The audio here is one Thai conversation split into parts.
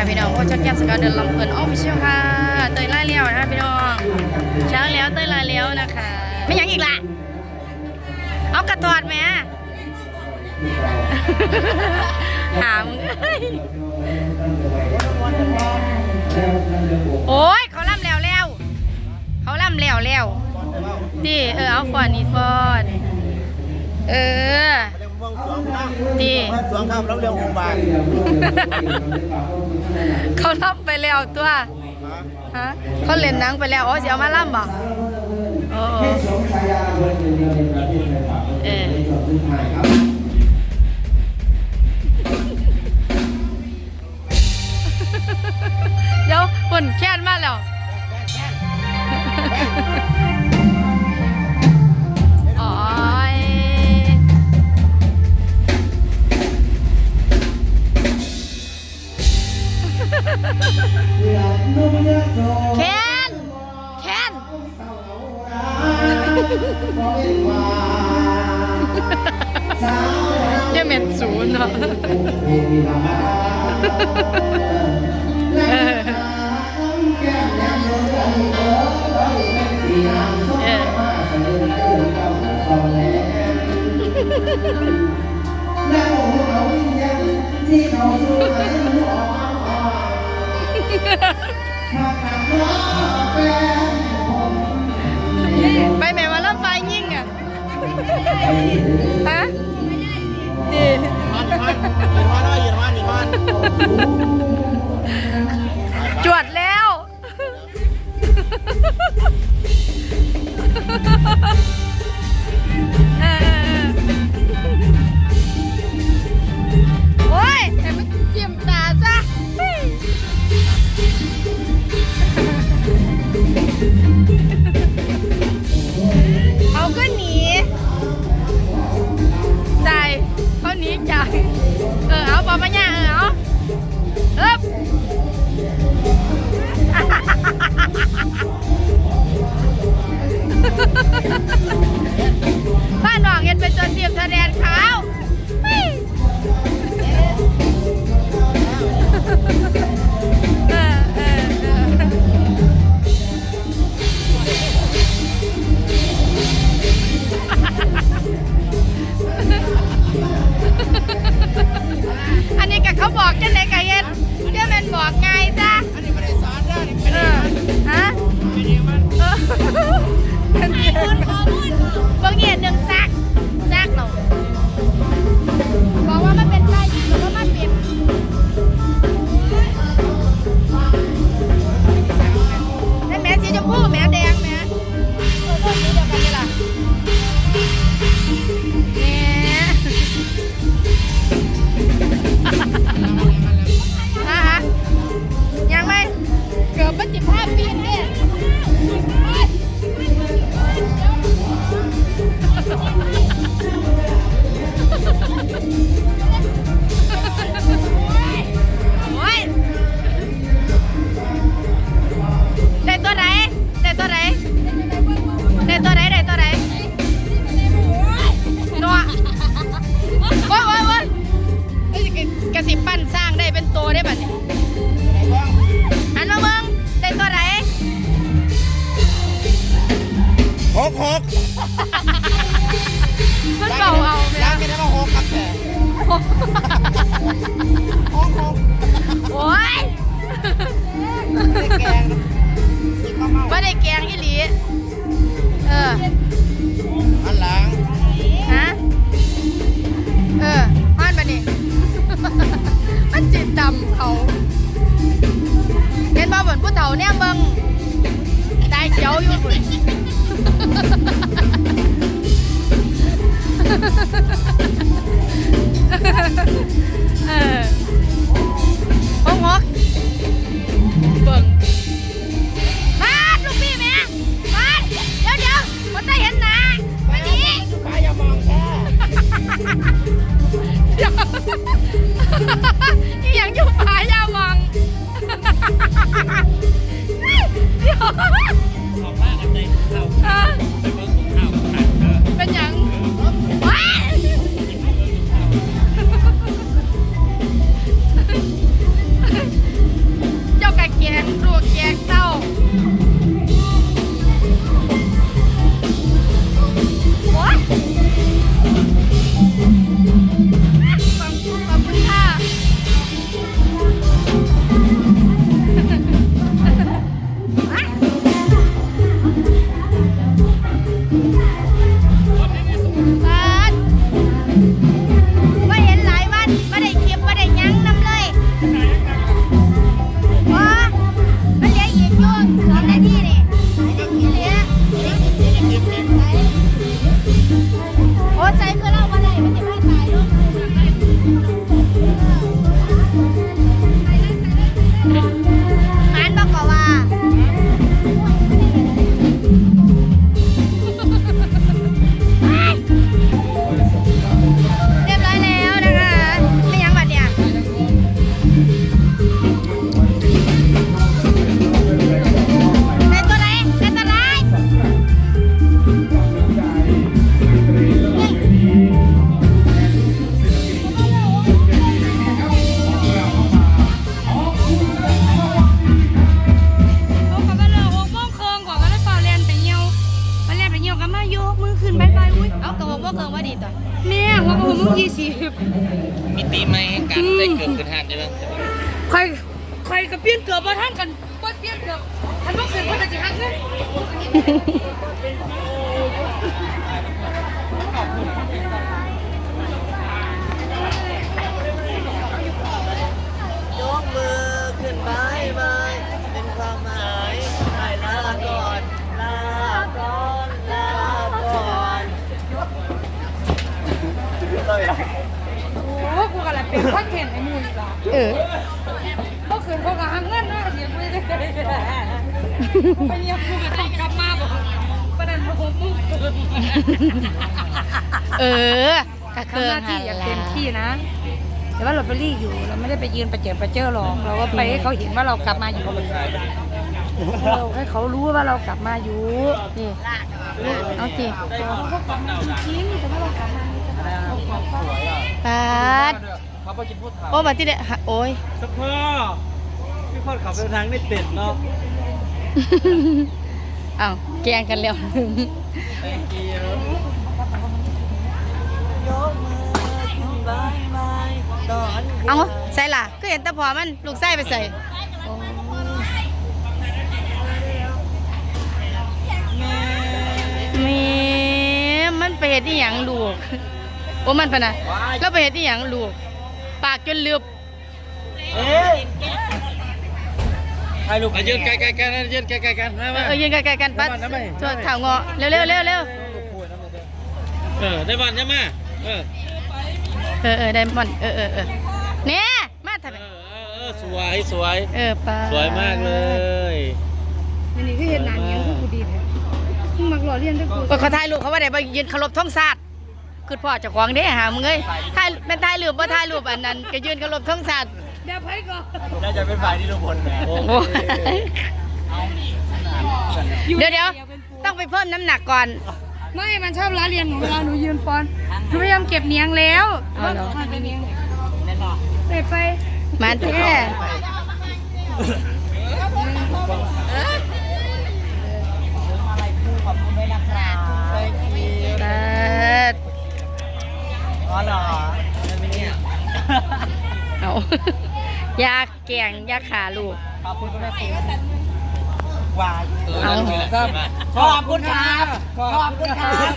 ค่ะพี่น้องโอ้จักแก้มสกาวเดินลำเพลินออฟฟิเชียลค่ะ เตยล่าเลี้ยวนะคะพี่น้องเช้าแล้วเตยล่าเลี้ยวนะคะ ไม่ยังอีกละเอากระตอดไหมถามโอ้ยเขาล่ำแล้วแล้วเขาล่ำแล้วแล้วดิเออเอาฟอนนี่ฟอน เออ องสองครับดีสรับรับเร็บาทเขาล่ำไปแล้วตัวฮะเขาเล่นนังไปแล้วอ๋อเสียมาล่ำบ่โอ้เออ แคนแคนยังเหม็นศูนย์เนาะ บ ไม่ได้แกงอีหลี กมือขึ้นไปไบายอุ้ยเอากระบอกว่าเกินว่าดีต่อแม่ว่าผมมึงยี่สิบมีตีไหมการได้เกือบขึ้นห้างใช่ไหมใครใครกับเปลี่ยนเกือบมาท่านกันบ่เปลี่ยนเกือบท่านบ่เกิดว่าจะหักเงิน เป็นคอนเทนต์ให้หมู่อีกล่ะเออบ่คืนเขาก็หักเงินเนาะเดี๋ยวบ่ได้ไปเนี่ยกูก็ต้องกลับมาบ่ประเด็นบ่ฮู้มึงเออกะเคืทำอหงน้าที่หันอย่างละเต็มที่นะ แต่ว่าลอตเตอรี่อยู่เราไม่ได้ไปยืนประเจิดประเจ้อหรอกเราก็ไปให้เขาเห็นว่าเรากลับมาอยู่เราให้เขารู้ว่าเรากลับมาอยู่นี่เอาสิจริงแต่ว่าเรากลับมาปาด เขาไปกินพูดถามโอ้มาที่เด้ฮะโอ้ย สะพ่อพี่พ่อขับเดินทางได้เป็ดเนาะเอ้าแกล้งกันแล้วหนึ่ง thank you ยกมือขึ้นบายบายตอนเอาใส่ล่ะก็เห็นแต่พอมันลูกไส้ไปใส่แมีมันไปเห็ดอีหยังลูก โอ้มันปะนะแล้วไปเห็ดอีหยังลูก ปากจนลืบเอ๊ะถ่ายรูปยืนไกลๆกันยืนไกลๆกันมาเอมาอเออยืนไกลๆกันปัดน้ำมันน้ำมันโทษข่าวเงาะเร็วเร็วเร็วเร็วเออได้บอลใช่ไหมเออเออเออไดมอนด์เออเออเออเนี่ยมาทำไมเออเออสวยสวยเออปาสวยมากเลยอันนี้คือเห็นหนังยังกูดีเลยมึงมักหล่อเลียนด้วยกูเออเขาถ่ายรูปเขาว่าได้ไปยืนเคารพท้องศาสตร์ คือพ่อเจะควงเด้หามึงเอ้ยถ่ายเป็นถ่ายรูปบ่ถ่ายรูปอันนั้นก็ยืนเคารพท้องศาสตร์เดี๋ยวไปก่อนน่าจะเป็นฝ่ายที่ทุกคนแหมโอ้ยเดี๋ยวเดี๋ยวต้องไปเพิ่มน้ำหนักก่อน ไม่ มันชอบล้าเลียนหนูเวลาหนูยืนฟอนหนูพยายามเก็บเนียงแล้วเอาเหรอไปเนียงแน่นอนไปไปมาแท้ ยาแกงยาขาลูก ขอบคุณคุณแม่สีวายเอาขอบคุณครับ ขอบคุณครับ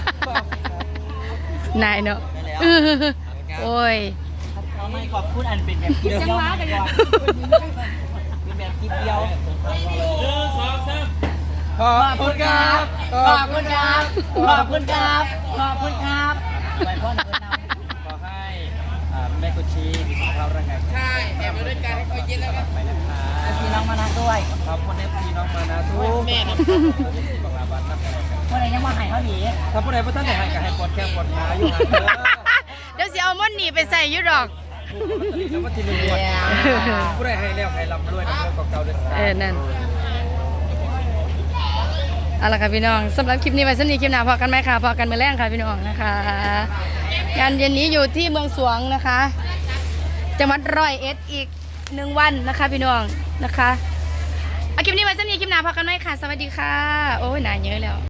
นายเนาะเออโอ้ยทำไมขอบคุณอันเป็นแบบคลิปเดียวเป็นแบบคลิปเดียวขอบคุณครับ ขอบคุณครับ ขอบคุณครับ ขอบคุณครับไปพ่อหนูนะขอให้อ่าแม่กุชีมีสุขภาพร่าง ยเย็นแล้วกันไปนะคะพี่น้องมานาด้วยขอบคุณเอฟซีน้องมานาทุกแม่นะบอกลาบ้านนับเมื่อไหร่ยังมาหายเขาหนีถ้าผู้ใดผู้ท่านไหนหายก็ให้ปวดแข้งปวดขาอยู่เดี๋ยวสิเอามันนี่ไปใส่ยุดอกแล้วก็ทีนึงวันผู้ใดให้แล้วให้ลำด้วยนะเรื่องเก่าด้วยเออนั่นเอาละค่ะพี่น้องสำหรับคลิปนี้ไว้สำนีคลิปหน้าพอกันไหมคะพอกันมื่อแรงค่ะพี่น้องนะคะงานเย็นนี้อยู่ที่เมืองสวงนะคะจังหวัดร้อยเอ็ดอีก หนึ่งวันนะคะพี่น้องนะคะเอาคลิปนี้ไว้สำนีคลิปหน้าพอกันไหมค่ะ สวัสดีค่ะ โอ้ยหนาเยอะแล้ว